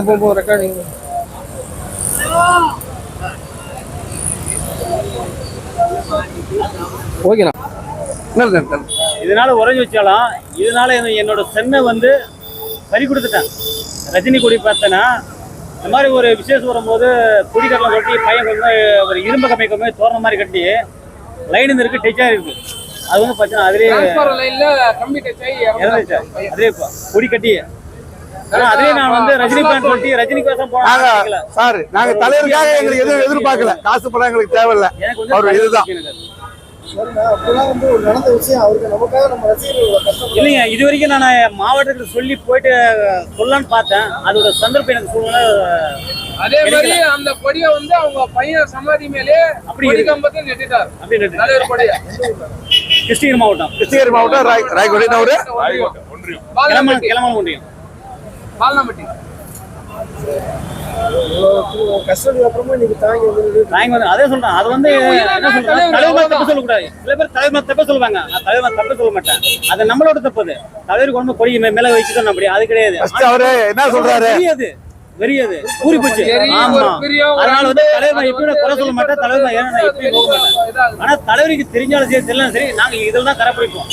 போ போ போ ரெக்கார்டிங் ஓகேண்ணா இதனால உறைஞ்சி வச்சாலும் இதனால என்ன- என்னோட சென்னை வந்து பறி கொடுத்துட்டேன். ரஜினி கொடி பார்த்தேன்னா இந்த மாதிரி ஒரு விசேஷம் வரும்போது கொடிக்கடலை கட்டி பையன் போய் ஒரு இரும்பு கொண்டு போய் தோரண மாதிரி கட்டி லைன் இருக்கு டெச்சாக இருக்கு. அது வந்து பார்த்தீங்கன்னா அதுலேயே. அதுலேயே கொடி கட்டி ஆனா அதுலேயே நான் வந்து ரஜினி பேன் சொல்லி ரஜினி கோசம் நாங்க போனேன் சார் நாங்க தலைவருக்காக எங்களுக்கு எதுவும் எதிர்பார்க்கல. காசு பணம் எங்களுக்கு தேவையில்ல. அவர் இதுதான். இல்லைங்க இது வரைக்கும் நான் மாவட்டத்துக்கு சொல்லி போயிட்டு சொல்லலான்னு பார்த்தேன். அதோட சந்தர்ப்பம் எனக்கு சூழ்நிலை அதே மாதிரி அந்த கொடியை வந்து அவங்க பையன் சமாதி மேலே அப்படி. கம்பத்தை நெட்டிட்டார். கிருஷ்ணகிரி மாவட்டம். கிருஷ்ணகிரி மாவட்டம் ராய் ராய்கோடி பாலனாம்பட்டி கிளம்பலம் ஒன்றியம். பாலனாம்பட்டி. கஷ்டத்துக்கு அப்புறமா இன்னைக்கு தாங்கி வந்து நாங்க வந்து அதே சொல்றேன். அது வந்து என்ன சொல்றேன் தலைவர் தப்பு சொல்லக்கூடாது. சில பேர் தலைவர் தப்பு சொல்லுவாங்க. நான் தலைவர் தப்பு சொல்ல மாட்டேன். அது நம்மளோட தப்பு அது. தலைவருக்கு வந்து கொடி மேல வச்சுக்கணும் அப்படி அது கிடையாது. அவரு என்ன சொல்றாரு? வெறியது. கூறி போச்சு ஆமா. அதனால வந்து தலைவர் வந்து குறை சொல்ல மாட்டேன். தலைவர் நான் ஏன்னா இதாகுது. ஆனா தலைவருக்கு தெரிஞ்சாலும் சரி தெரியலாம் சரி நாங்க இதில் தான் கடைப்பிடிப்போம்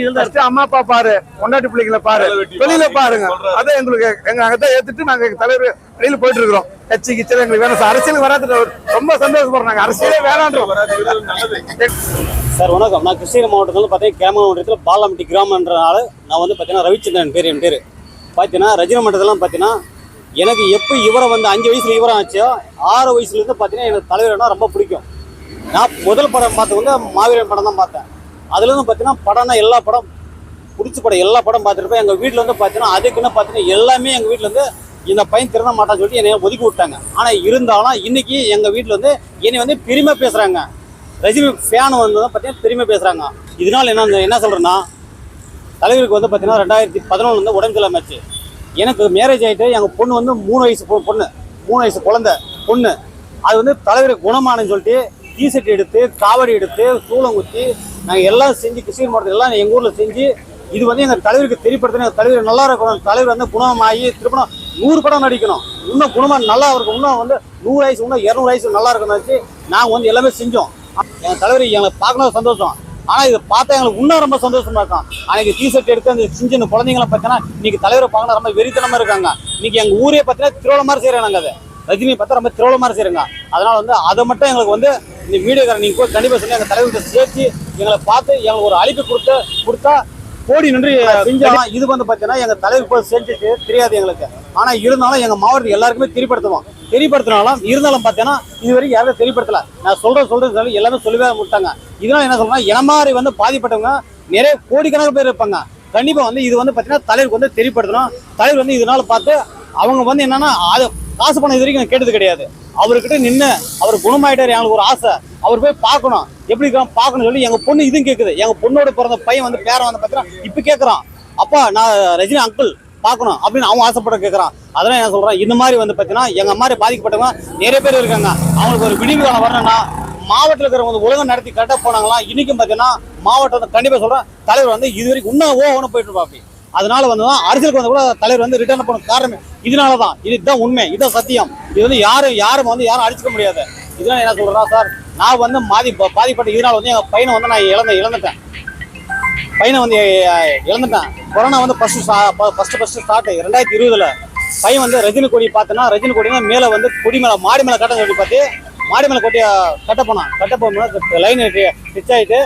இதில் அம்மா அப்பா பாரு. பொண்டாட்டி பிள்ளைங்களை பாரு. வெளியில பாருங்க. அதான் எங்களுக்கு எங்க அங்கதான் ஏத்துட்டு நாங்க தலைவர் வெளியில போயிட்டு இருக்கிறோம் கட்சி கிச்சல் எங்களுக்கு வேணும். சார் அரசியல் வராது ரொம்ப சந்தோஷப்படுறோம் நாங்க. அரசியலே வேணான்றோம். சார் வணக்கம். நான் கிருஷ்ணகிரி மாவட்டத்தில் பார்த்தீங்கன்னா கேமரா மாவட்டத்தில் பாலாம்பட்டி கிராமன்றனால நான் வந்து பார்த்தீங்கன்னா ரவிச்சந்திரன் பேர் என் பேர். பார்த்தீங்கன்னா ரஜினி மண்டலத்தில் பார்த்தீங்கன்னா எனக்கு எப்போ இவரை வந்து அஞ்சு வயசுல இவரை ஆச்சோ ஆறு வயசுலேருந்து பார்த்தீங்கன்னா எனக்கு தலைவர்னா ரொம்ப பிடிக்கும். நான் முதல் படம் பார்த்தது வந்து மாவீரன் படம் தான் பார்த்தேன். அதுலேருந்து பார்த்தீங்கன்னா படம்னா எல்லா படம் பிடிச்ச படம் எல்லா படம் பார்த்துருப்பேன் எங்கள் வீட்டில் வந்து பார்த்தீங்கன்னா அதுக்குன்னு பார்த்தீங்கன்னா எல்லாமே எங்கள் வீட்டில் வந்து இந்த பையன் திறந்த மாட்டான்னு சொல்லி என்னை ஒதுக்கி விட்டாங்க. ஆனால் இருந்தாலும் இன்னைக்கு எங்கள் வீட்டில் வந்து என்னை வந்து பெருமை பேசுகிறாங்க ரஜினி ஃபேன் வந்து பார்த்தீங்கன்னா பெருமை பேசுகிறாங்க இதனால் என்ன என்ன சொல்கிறேன்னா தலைவருக்கு வந்து பார்த்தீங்கன்னா ரெண்டாயிரத்தி பதினொன்று வந்து உடம்பு சரியில்லாம எனக்கு மேரேஜ் ஆகிட்டு எங்கள் பொண்ணு வந்து மூணு வயசு பொண்ணு. மூணு வயசு குழந்த பொண்ணு. அது வந்து தலைவருக்கு குணமானன்னு சொல்லிட்டு டிஷர்ட் எடுத்து காவடி எடுத்து சூளம் குத்தி நாங்கள் எல்லாம் செஞ்சு கிருஷ்ணகிரி மாவட்டத்தில் எல்லாம் எங்கள் ஊரில் செஞ்சு இது வந்து எங்கள் தலைவருக்கு தெரியப்படுத்தணும். எங்கள் தலைவர் நல்லா இருக்கணும். தலைவர் வந்து குணமாகி திருப்பணம் நூறு படம் நடிக்கணும். இன்னும் குணமாக நல்லா இருக்கும் இன்னும் வந்து நூறு வயசு இன்னும் இரநூறு வயசு நல்லா இருக்கணும் வச்சு நாங்கள் வந்து எல்லாமே செஞ்சோம். எங்கள் தலைவர் எங்களை பார்க்கணும் சந்தோஷம். ஆனால் இதை பார்த்தா எங்களுக்கு இன்னும் ரொம்ப சந்தோஷமா இருக்கும். அன்னைக்கு டிஷர்ட் எடுத்து அந்த சின்ன சின்ன குழந்தைங்கள பார்த்தீங்கன்னா இன்னைக்கு தலைவரை பார்க்கணும் ரொம்ப வெறித்தனமா இருக்காங்க. இன்னைக்கு எங்க ஊரே பார்த்தீங்கன்னா திருவிழா மாதிரி செய்யறாங்க அதை. ரஜினி பார்த்தா ரொம்ப திருவிழா மாதிரி செய்யறாங்க. அதனால வந்து அதை மட்டும் எங்களுக்கு வந்து இந்த வீடியோக்காரன் நீங்க போய் கண்டிப்பா சொல்லி எங்க தலைவர்கிட்ட சேர்த்து எங்களை பார்த்து எங்களுக்கு ஒரு அழைப்பு கொடுத்து கொடுத்தா கோடி நன்றி செஞ்சோம் இது வந்து பார்த்தீங்கன்னா எங்க தலைவர் செஞ்சுட்டு தெரியாது எங்களுக்கு. ஆனா இருந்தாலும் எங்க மாவட்டத்துக்கு எல்லாருக்குமே தெரியப்படுத்துவோம். தெரியப்படுத்தினாலும் இருந்தாலும் பார்த்தீங்கன்னா இது வரைக்கும் யாரும் தெரியப்படுத்தல. நான் சொல்ற சொல்றது சொல்லி எல்லாமே சொல்லவே விட்டாங்க. இதனால என்ன சொல்றேன்னா இன மாதிரி வந்து பாதிப்பட்டவங்க நிறைய கோடிக்கணக்கான பேர் இருப்பாங்க. கண்டிப்பா வந்து இது வந்து பார்த்தீங்கன்னா தலைவருக்கு வந்து தெரியப்படுத்தணும். தலைவர் வந்து இதனால பார்த்து அவங்க வந்து என்னன்னா அது காசு பணம் இது வரைக்கும் கேட்டது கிடையாது. அவர்கிட்ட நின்று அவர் குணமாயிட்டார் எங்களுக்கு ஒரு ஆசை. அவர் போய் பார்க்கணும். எப்படி பார்க்கணும் சொல்லி எங்கள் பொண்ணு இதுவும் கேட்குது எங்கள் பொண்ணோட பிறந்த பையன் வந்து பேரன் வந்து பார்த்தீங்கன்னா இப்போ கேட்குறான் அப்பா நான் ரஜினி அங்கிள் பார்க்கணும் அப்படின்னு அவன் ஆசைப்பட கேட்குறான் அதெல்லாம் என்ன சொல்கிறேன் இந்த மாதிரி வந்து பார்த்தீங்கன்னா எங்கள் மாதிரி பாதிக்கப்பட்டவங்க நிறைய பேர் இருக்காங்க. அவங்களுக்கு ஒரு விடிவு காலம் வரணும்னா மாவட்டத்தில் இருக்கிறவங்க வந்து உலகம் நடத்தி கரெக்டாக போனாங்களாம் இன்றைக்கும் பார்த்தீங்கன்னா மாவட்டம் கண்டிப்பாக சொல்கிறேன் தலைவர் வந்து இது வரைக்கும் இன்னும் ஓ ஒன்று போயிட்டு இருப்பாப்பி அதனால வந்து தான் அரசியலுக்கு வந்து கூட தலைவர் வந்து ரிட்டர்ன் பண்ண காரணமே. இதனால தான் இதுதான் உண்மை. இதுதான் சத்தியம். இது வந்து யாரும் யாரும் வந்து யாரும் அடிச்சுக்க முடியாது. இதனால என்ன சொல்றா சார் நான் வந்து மாதி பாதிப்பட்ட இதனால வந்து எங்கள் பையனை வந்து நான் இழந்த இழந்துட்டேன். பையனை வந்து இழந்துட்டேன். கொரோனா வந்து ஃபர்ஸ்ட் ஃபர்ஸ்ட் ஃபர்ஸ்ட் ஸ்டார்ட் ரெண்டாயிரத்தி இருபதுல பையன் வந்து ரஜினி கொடி பார்த்தோன்னா ரஜினி கொடினா மேலே வந்து கொடி மேலே மாடி மேலே கட்ட சொல்லி பார்த்து மாடி மேலே கொட்டி கட்ட போனான். கட்ட போகும்போது லைன் டச் ஆகிட்டு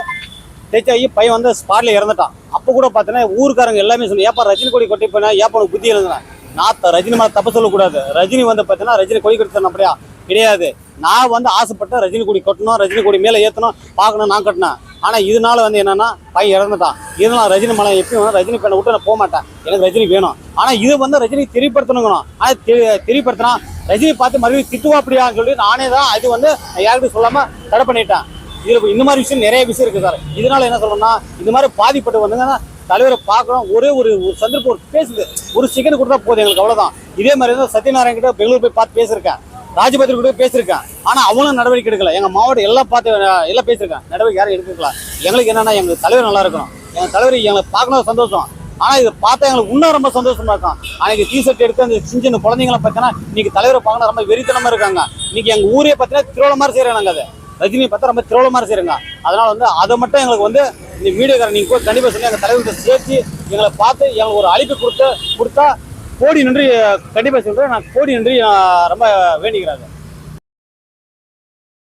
டச் ஆகி பையன் வந்து ஸ்பாட்டில் இறந்துட்டான். அப்போ கூட பார்த்தீங்கன்னா ஊருக்காரங்க எல்லாமே சொல்லி ஏப்பா ரஜினி கொடி கொட்டி போனா ஏப்பா உனக்கு புத்தி எழுதுனேன் நான் ரஜினி மேலே தப்பு சொல்லக்கூடாது. ரஜினி வந்து பார்த்தீங்கன்னா ரஜினி கொடி கட்டி அப்படியா? கிடையாது. நான் வந்து ஆசைப்பட்ட ரஜினி கொடி கொட்டணும் ரஜினி கொடி மேலே ஏற்றணும் பார்க்கணும் நான் கட்டினேன். ஆனால் இதனால வந்து என்னன்னா பையன் இறந்துட்டான். இதனால ரஜினி மலை எப்பயும் வந்து ரஜினி பேனை விட்டு நான் போக மாட்டேன். எனக்கு ரஜினி வேணும். ஆனால் இது வந்து ரஜினி தெரியப்படுத்தணுங்கணும் ஆனால் தெரியப்படுத்தினா ரஜினி பார்த்து மறுபடியும் திட்டுவா அப்படியான்னு சொல்லி நானே தான் அது வந்து நான் யாருக்கும் சொல்லாமல் தடை பண்ணிட்டேன். இதுல இந்த மாதிரி விஷயம் நிறைய விஷயம் இருக்கு சார். இதனால என்ன சொல்றேன்னா இந்த மாதிரி பாதிப்பட்டு வந்துங்கன்னா தலைவரை பார்க்கணும். ஒரே ஒரு ஒரு சந்தர்ப்பம் ஒரு பேசுது ஒரு செகண்ட் கொடுத்தா போதும் எங்களுக்கு அவ்வளவுதான். இதே மாதிரி தான் சத்யநாராயண கிட்ட பெங்களூர் போய் பார்த்து பேசியிருக்கேன். ராஜபத்திரி கூட பேசியிருக்கேன். ஆனா அவங்களும் நடவடிக்கை எடுக்கல. எங்க மாவட்டம் எல்லாம் பார்த்து எல்லாம் பேசியிருக்கேன். நடவடிக்கை யாரும் எடுத்துக்கலாம் எங்களுக்கு என்னன்னா எங்க தலைவர் நல்லா இருக்கணும். எங்க தலைவர் எங்களை பார்க்கணும் சந்தோஷம். ஆனால் இதை பார்த்தா எங்களுக்கு இன்னும் ரொம்ப சந்தோஷமா இருக்கும். அன்னைக்கு டிஷர்ட் எடுத்து அந்த சின்ன சின்ன குழந்தைங்களை பார்த்தீங்கன்னா இன்னைக்கு தலைவரை பார்க்கணும் ரொம்ப வெறித்தனமா இருக்காங்க. இன்னைக்கு எங்க ஊரே பார்த்தீங்கன்னா திருவிழா மாதிரி செய்யறாங்க நாங்கள் அதை. ரஜினி பார்த்தா ரொம்ப திருவிழா மாதிரி அதனால் அதனால வந்து அதை மட்டும் எங்களுக்கு வந்து இந்த மீடியாக்காரன் நீங்க போய் கண்டிப்பா சொல்லி எங்க தலைவர்கிட்ட சேர்த்து எங்களை பார்த்து எங்களுக்கு ஒரு அழைப்பு கொடுத்து கொடுத்தா கோடி நன்றி கண்டிப்பா சொல்றேன். நான் கோடி நன்றி ரொம்ப வேண்டிக்கிறேன்.